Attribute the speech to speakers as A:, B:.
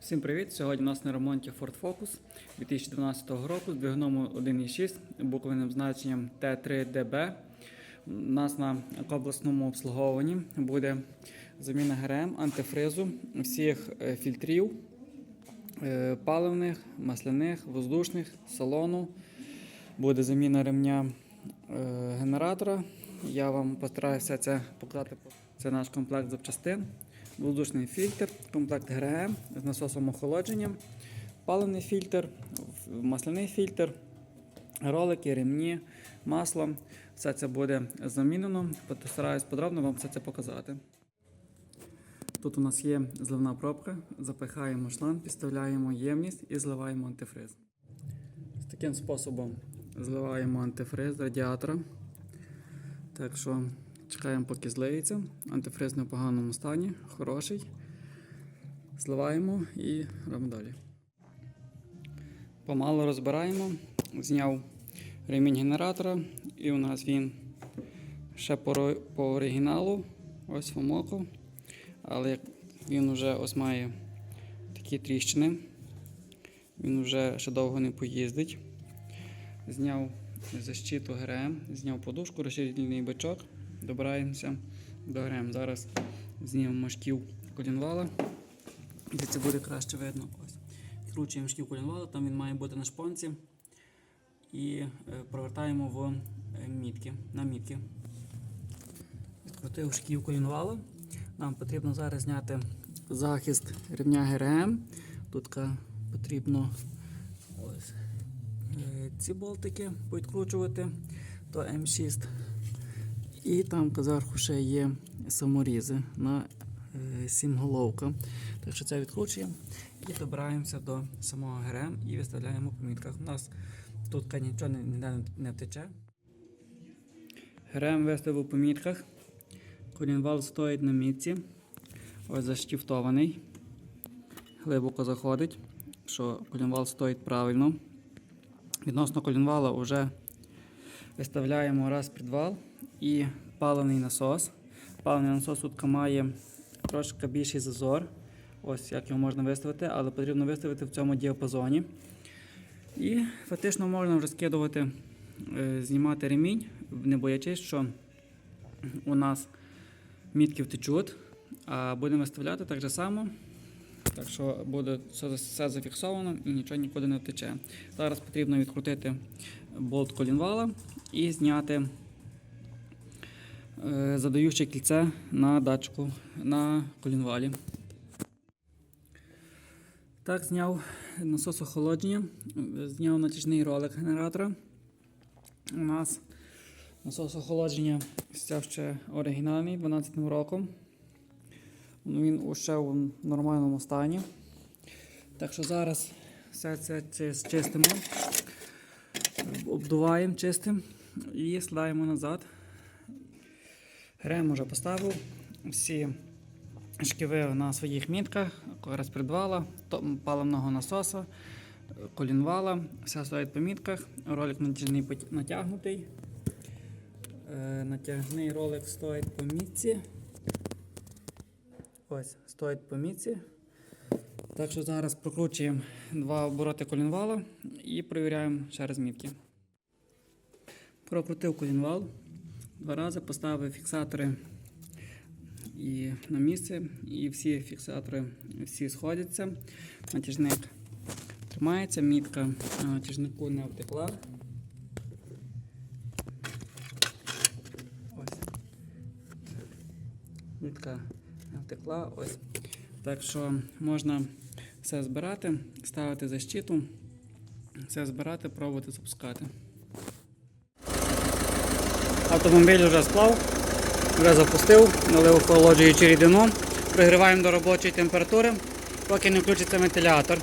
A: Всім привіт! Сьогодні у нас на ремонті Ford Focus 2012 року з двигуном 1.6 буквенним значенням T3DB. У нас на обласному обслуговуванні буде заміна ГРМ, антифризу, всіх е, фільтрів, е, паливних, масляних, воздушних, салону. Буде заміна ремня е, генератора. Я вам постараюся це показати. Це наш комплект запчастин. Воздушний фільтр, комплект ГРМ з насосом охолодження, паливний фільтр, масляний фільтр, ролики, ремні, масло. Все це буде замінено. Постараюсь подробно вам все це показати. Тут у нас є зливна пробка, запихаємо шланг, підставляємо ємність і зливаємо антифриз. З таким способом зливаємо антифриз радіатора. Так що чекаємо, поки злиється. Антифриз не в поганому стані, хороший. Зливаємо і робимо далі. Помало розбираємо. Зняв ремінь генератора, і у нас він ще по, оригіналу, ось фомоко. Але він вже ось має такі тріщини, він вже ще довго не поїздить. Зняв защиту ГРМ, зняв подушку, розширительний бичок. Добираємося до ГРМ. Зараз знімемо шків колінвала. І це буде краще видно. Ось. Відкручуємо шків колінвала, там він має бути на шпонці. І е, провертаємо в е, мітки, на мітки. Відкрутив шків колінвала. Нам потрібно зараз зняти захист рівня ГРМ. Тут потрібно ось, е, ці болтики відкручувати до М6. І там зверху ще є саморізи на е, сімголовка. Так що це відкручуємо і добираємося до самого ГРМ і виставляємо по мітках. У нас тут нічого ніде не втече. ГРМ виставив по мітках. Колінвал стоїть на мітці. Ось заштіфтований. Глибоко заходить, що колінвал стоїть правильно. Відносно колінвала вже виставляємо раз підвал і паливний насос. Паливний насос тут має трошки більший зазор. Ось як його можна виставити, але потрібно виставити в цьому діапазоні. І фактично можна вже скидувати, е, знімати ремінь, не боячись, що у нас мітки втечуть, а будемо виставляти так же само. Так що буде все зафіксовано і нічого нікуди не втече. Зараз потрібно відкрутити болт колінвала і зняти е, задаюче кільце на датчику на колінвалі. Так, зняв насос охолодження, зняв натяжний ролик генератора. У нас насос охолодження стяв ще оригінальний 12 роком. Ну, Він ще в нормальному стані. Так що зараз все це чис- чистимо, обдуваємо, чистимо і складаємо назад. Грем уже поставив. Всі шківи на своїх мітках, розпредвала, паливного насоса, колінвала, все стоїть по мітках. Ролик натяжний натягнутий. Е, Натяжний ролик стоїть по мітці. Ось, стоїть по мітці. Так що зараз прокручуємо два обороти колінвала і перевіряємо ще раз мітки. Прокрутив колінвал. Два рази поставив фіксатори і на місце, і всі фіксатори всі сходяться. Натяжник тримається, мітка натяжнику не втекла. Ось. Мітка не втекла. Ось. Так що можна все збирати, ставити защиту, все збирати, пробувати запускати. Автомобіль вже склав, вже запустив, налив охолоджуючу рідину, пригріваємо до робочої температури, поки не включиться вентилятор.